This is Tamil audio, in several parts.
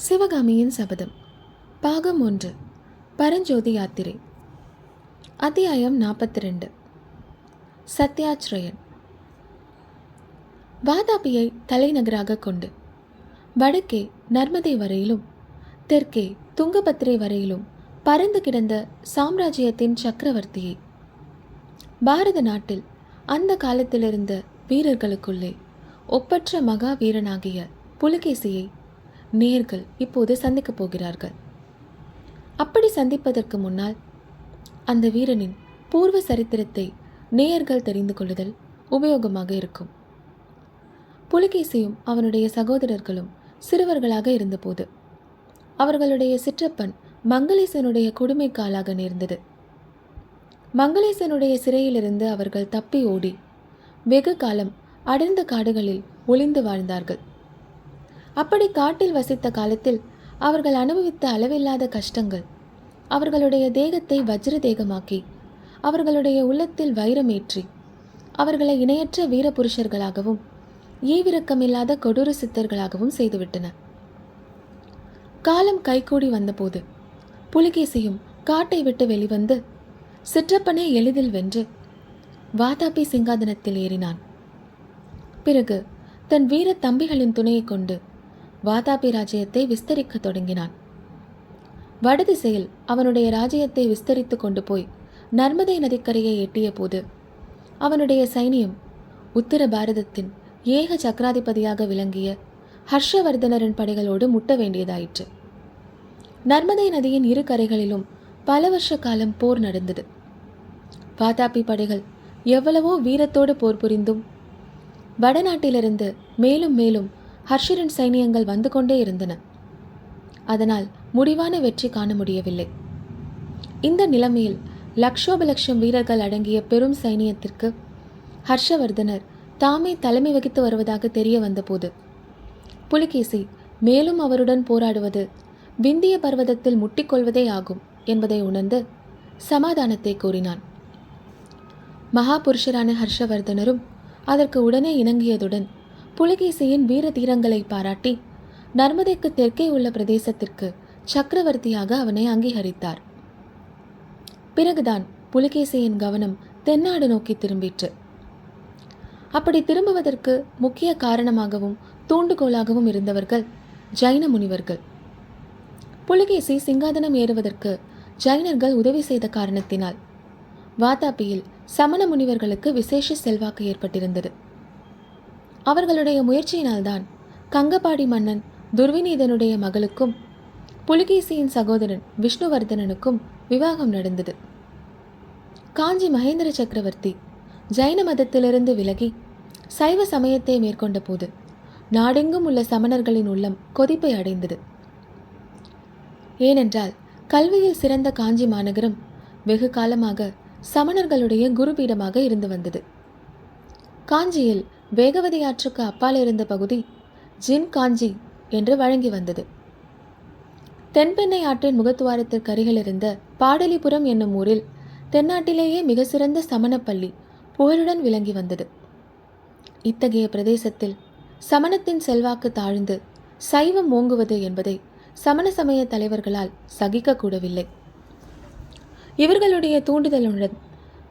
சிவகாமியின் சபதம். பாகம் ஒன்று. பரஞ்சோதி யாத்திரை. அத்தியாயம் நாற்பத்தி ரெண்டு சத்யாச்ரயன் வாதாபியை தலைநகராக கொண்டு வடக்கே நர்மதை வரையிலும் தெற்கே துங்கபத்திரை வரையிலும் பறந்து கிடந்த சாம்ராஜ்யத்தின் சக்கரவர்த்தியை பாரத நாட்டில் அந்த காலத்திலிருந்த வீரர்களுக்குள்ளே ஒப்பற்ற மகா வீரனாகிய புலிகேசியை நேர்கள் இப்போது சந்திக்கப் போகிறார்கள். அப்படி சந்திப்பதற்கு முன்னால் அந்த வீரனின் பூர்வ சரித்திரத்தை நேயர்கள் தெரிந்து கொள்ளுதல் உபயோகமாக இருக்கும். புலிகேசியும் அவனுடைய சகோதரர்களும் சிறுவர்களாக இருந்தபோது அவர்களுடைய சிற்றப்பன் மங்களேசனுடைய கொடுமைக்காலாக நேர்ந்தது. மங்களேசனுடைய சிறையிலிருந்து அவர்கள் தப்பி ஓடி வெகு காலம் அடர்ந்த காடுகளில் ஒளிந்து வாழ்ந்தார்கள். அப்படி காட்டில் வசித்த காலத்தில் அவர்கள் அனுபவித்த அளவில்லாத கஷ்டங்கள். அவர்களுடைய தேகத்தை வஜ்ர தேகமாக்கி அவர்களுடைய உள்ளத்தில் வைரமேற்றி அவர்களை இணையற்ற வீரபுருஷர்களாகவும் ஈவிரக்கமில்லாத கொடூர சித்தர்களாகவும் செய்துவிட்டன. காலம் கைகூடி வந்தபோது புலிகேசியும் காட்டை விட்டு வெளிவந்து சிற்றப்பனை எளிதில் வென்று வாதாபி சிங்காதனத்தில் ஏறினான். பிறகு தன் வீர தம்பிகளின் துணையை கொண்டு வாதாபி ராஜ்யத்தை விஸ்தரிக்கத் தொடங்கினான். வடதிசையில் அவனுடைய ராஜ்யத்தை விஸ்தரித்து கொண்டு போய் நர்மதை நதிக்கரையை எட்டிய போது அவனுடைய சைனியம் உத்தர பாரதத்தின் ஏக சக்கராதிபதியாக விளங்கிய ஹர்ஷவர்தனரின் படைகளோடு முட்ட வேண்டியதாயிற்று. நர்மதை நதியின் இரு கரைகளிலும் பல வருஷ காலம் போர் நடந்தது. வாதாபி படைகள் எவ்வளவோ வீரத்தோடு போர் புரிந்தும் வடநாட்டிலிருந்து மேலும் மேலும் ஹர்ஷரின் சைனியங்கள் வந்து கொண்டே இருந்தன. அதனால் முடிவான வெற்றி காண முடியவில்லை. இந்த நிலைமையில் லக்ஷோபலட்சம் வீரர்கள் அடங்கிய பெரும் சைனியத்திற்கு ஹர்ஷவர்தனர் தாமே தலைமை வகித்து வருவதாக தெரிய வந்தபோது புலிகேசி மேலும் அவருடன் போராடுவது விந்திய பர்வதத்தில் முட்டிக்கொள்வதே ஆகும் என்பதை உணர்ந்து சமாதானத்தை கூறினான். மகாபுருஷரான ஹர்ஷவர்தனரும் அதற்கு உடனே இணங்கியதுடன் புலிகேசியின் வீர தீரங்களை பாராட்டி நர்மதைக்கு தெற்கே உள்ள பிரதேசத்திற்கு சக்கரவர்த்தியாக அவனை அங்கீகரித்தார். பிறகுதான் புலிகேசியின் கவனம் தென்னாடு நோக்கி திரும்பிற்று. அப்படி திரும்புவதற்கு முக்கிய காரணமாகவும் தூண்டுகோலாகவும் இருந்தவர்கள் ஜைன முனிவர்கள். புலிகேசி சிங்காதனம் ஏறுவதற்கு ஜைனர்கள் உதவி செய்த காரணத்தினால் வாதாபியில் சமண முனிவர்களுக்கு விசேஷ செல்வாக்கு ஏற்பட்டிருந்தது. அவர்களுடைய முயற்சியினால்தான் கங்கபாடி மன்னன் துர்விநீதனுடைய மகளுக்கும் புலிகேசியின் சகோதரன் விஷ்ணுவர்தனனுக்கும் விவாகம் நடந்தது. காஞ்சி மகேந்திர சக்கரவர்த்தி ஜைன மதத்திலிருந்து விலகி சைவ சமயத்தை மேற்கொண்ட போது நாடெங்கும் உள்ள சமணர்களின் உள்ளம் கொதிப்பை அடைந்தது. ஏனென்றால் கல்வியில் சிறந்த காஞ்சி மாநகரம் வெகு காலமாக சமணர்களுடைய குருபீடமாக இருந்து வந்தது. காஞ்சியில் வேகவதி ஆற்றுக்கு அப்பால் இருந்த பகுதி ஜின் காஞ்சி என்று வழங்கி வந்தது. தென்பெண்ணை ஆற்றின் முகத்துவாரத்திற்கு அருகில் இருந்த பாடலிபுரம் என்னும் ஊரில் தென்னாட்டிலேயே மிக சிறந்த சமணப்பள்ளி புகழுடன் விளங்கி வந்தது. இத்தகைய பிரதேசத்தில் சமணத்தின் செல்வாக்கு தாழ்ந்து சைவம் ஓங்குவது என்பதை சமண சமய தலைவர்களால் சகிக்கக்கூடவில்லை இவர்களுடைய தூண்டுதலுடன்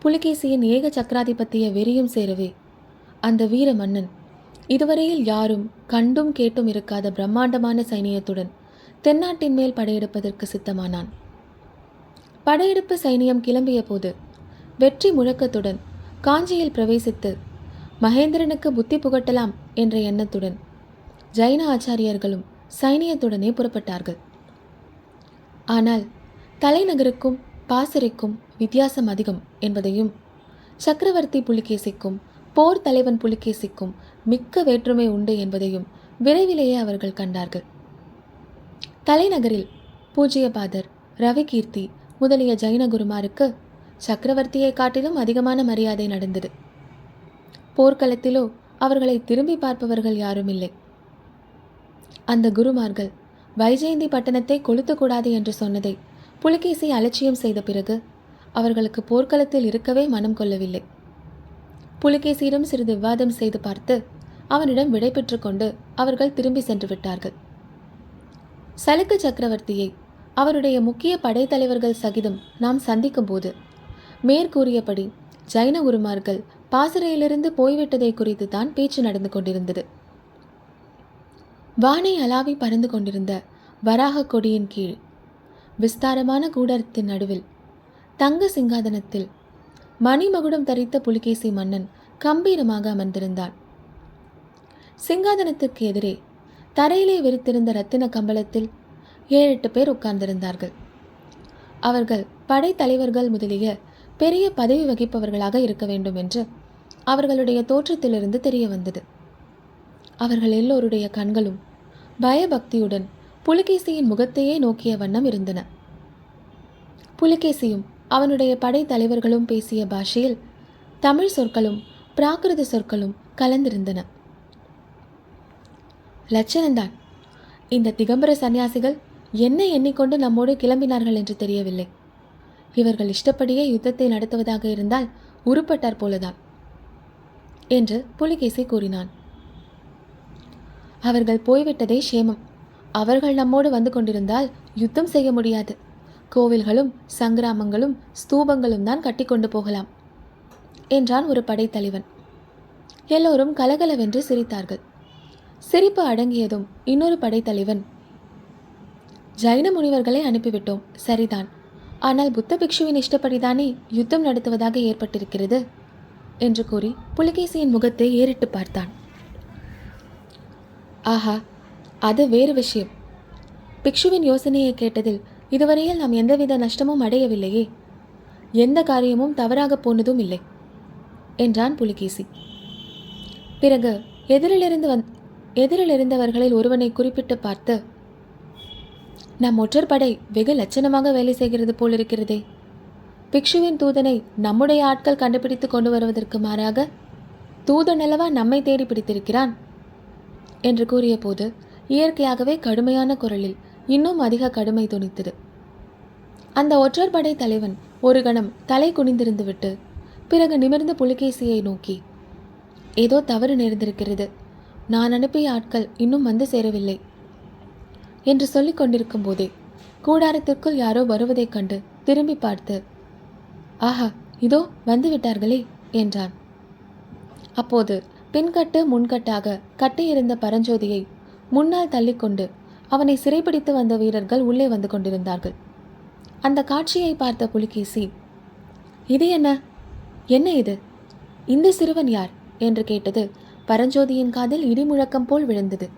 புலிகேசியின் ஏக சக்கராதிபத்திய வெறியும் சேரவே அந்த வீர மன்னன். இதுவரையில் யாரும் கண்டும் கேட்டும் இருக்காத பிரம்மாண்டமான சைனியத்துடன் தென்னாட்டின் மேல் படையெடுப்பதற்கு சித்தமானான். படையெடுப்பு சைனியம் கிளம்பிய போது வெற்றி முழக்கத்துடன் காஞ்சியில் பிரவேசித்து மகேந்திரனுக்கு புத்தி புகட்டலாம் என்ற எண்ணத்துடன் ஜைன ஆச்சாரியர்களும் சைனியத்துடனே புறப்பட்டார்கள். ஆனால் தலைநகருக்கும் பாசறைக்கும் வித்தியாசம் அதிகம் என்பதையும் சக்கரவர்த்தி புலிகேசிக்கும் போர் தலைவன் புலிகேசிக்கும் மிக்க வேற்றுமை உண்டு என்பதையும் விரைவிலேயே அவர்கள் கண்டார்கள். தலைநகரில் பூஜ்யபாதர் ரவிகீர்த்தி முதலிய ஜைன குருமாருக்கு சக்கரவர்த்தியை காட்டிலும் அதிகமான மரியாதை நடந்தது. போர்க்களத்திலோ அவர்களை திரும்பி பார்ப்பவர்கள் யாரும் இல்லை அந்த குருமார்கள் வைஜெயந்தி பட்டணத்தை கொளுத்தக்கூடாது என்று சொன்னதை புலிகேசி அலட்சியம் செய்த பிறகு அவர்களுக்கு போர்க்களத்தில் இருக்கவே மனம் கொள்ளவில்லை. புலிகேசியிடம் சிறிது விவாதம் செய்து பார்த்து அவனிடம் விடை கொண்டு அவர்கள் திரும்பி சென்று விட்டார்கள். சலுக்கு சக்கரவர்த்தியை அவருடைய முக்கிய படைத்தலைவர்கள் சகிதம் நாம் சந்திக்கும்போது மேற்கூறியபடி ஜைன உருமார்கள் பாசறையிலிருந்து போய்விட்டதை குறித்து தான் பேச்சு நடந்து கொண்டிருந்தது. வானை அலாவி பறந்து கொண்டிருந்த வராக கொடியின் கீழ் விஸ்தாரமான கூடாரத்தின் நடுவில் தங்க சிங்காதனத்தில் மணிமகுடம் தரித்த புலிகேசி மன்னன் கம்பீரமாக அமர்ந்திருந்தான். சிங்காதனத்துக்கு எதிரே தரையிலே விரித்திருந்த ரத்தின கம்பளத்தில் ஏழு எட்டு பேர் உட்கார்ந்திருந்தார்கள். அவர்கள் படைத்தலைவர்கள் முதலிய பெரிய பதவி வகிப்பவர்களாக இருக்க வேண்டும் என்று அவர்களுடைய தோற்றத்திலிருந்து தெரிய வந்தது. அவர்கள் எல்லோருடைய கண்களும் பயபக்தியுடன் புலிகேசியின் முகத்தையே நோக்கிய வண்ணம் இருந்தன. புலிகேசியும் அவனுடைய படைத்தலைவர்களும் பேசிய பாஷையில் தமிழ் சொற்களும் பிராகிருத சொற்களும் கலந்திருந்தன. லட்சணந்தான் இந்த திகம்பர சன்னியாசிகள் என்ன எண்ணிக்கொண்டு நம்மோடு கிளம்பினார்கள் என்று தெரியவில்லை. இவர்கள் இஷ்டப்படியே யுத்தத்தை நடத்துவதாக இருந்தால் உருப்பட்டார் போலதான் என்று புலிகேசி கூறினான். அவர்கள் போய்விட்டதே சேமம் அவர்கள் நம்மோடு வந்து கொண்டிருந்தால் யுத்தம் செய்ய முடியாது. கோவில்களும் சங்கிராமங்களும் ஸ்தூபங்களும் தான் கட்டிக்கொண்டு போகலாம் என்றான் ஒரு படைத்தலைவன். எல்லோரும் கலகலவென்று சிரித்தார்கள். சிரிப்பு அடங்கியதும் இன்னொரு படைத்தலைவன் ஜைன முனிவர்களை அனுப்பிவிட்டோம் சரிதான். ஆனால் புத்த பிக்ஷுவின் இஷ்டப்படிதானே யுத்தம் நடத்துவதாக ஏற்பட்டிருக்கிறது? என்று கூறி புலிகேசியின் முகத்தை ஏறிட்டு பார்த்தான். ஆஹா அது வேறு விஷயம். பிக்ஷுவின் யோசனையை கேட்டதில் இதுவரையில் நாம் எந்தவித நஷ்டமும் அடையவில்லையே. எந்த காரியமும் தவறாக போனதும் இல்லை என்றான் புலிகேசி. பிறகு எதிரிலிருந்து வந் எதிரில் இருந்தவர்களில் ஒருவனை குறிப்பிட்டு பார்த்து நம் ஒற்றர் படை வெகு லட்சணமாக வேலை செய்கிறது போலிருக்கிறதே பிக்ஷுவின் தூதனை நம்முடைய ஆட்கள் கண்டுபிடித்து கொண்டு வருவதற்கு மாறாக தூதனளவா நம்மை தேடி பிடித்திருக்கிறான்? என்று கூறியபோது இயற்கையாகவே கடுமையான குரலில் இன்னும் அதிக கடுமை துணித்தது அந்த ஒற்றர் படை தலைவன் ஒரு கணம் தலை குனிந்திருந்து விட்டு பிறகு நிமிர்ந்த புலிகேசியை நோக்கி ஏதோ தவறு நேர்ந்திருக்கிறது. நான் அனுப்பிய ஆட்கள் இன்னும் வந்து சேரவில்லை என்று சொல்லிக் கொண்டிருக்கும் போதே கூடாரத்திற்குள் யாரோ வருவதைக் கண்டு திரும்பி பார்த்து ஆஹா இதோ வந்துவிட்டார்களே என்றான். அப்போது பின்கட்டு முன்கட்டாக கட்டியிருந்த பரஞ்சோதியை முன்னால் தள்ளிக்கொண்டு அவனை சிறைப்பிடித்து வந்த வீரர்கள் உள்ளே வந்து கொண்டிருந்தார்கள். அந்த காட்சியை பார்த்த புலிகேசி இது என்ன? என்ன இது? இந்த சிறுவன் யார்? என்று கேட்டது பரஞ்சோதியின் காதில் இடிமுழக்கம் போல் விழுந்தது.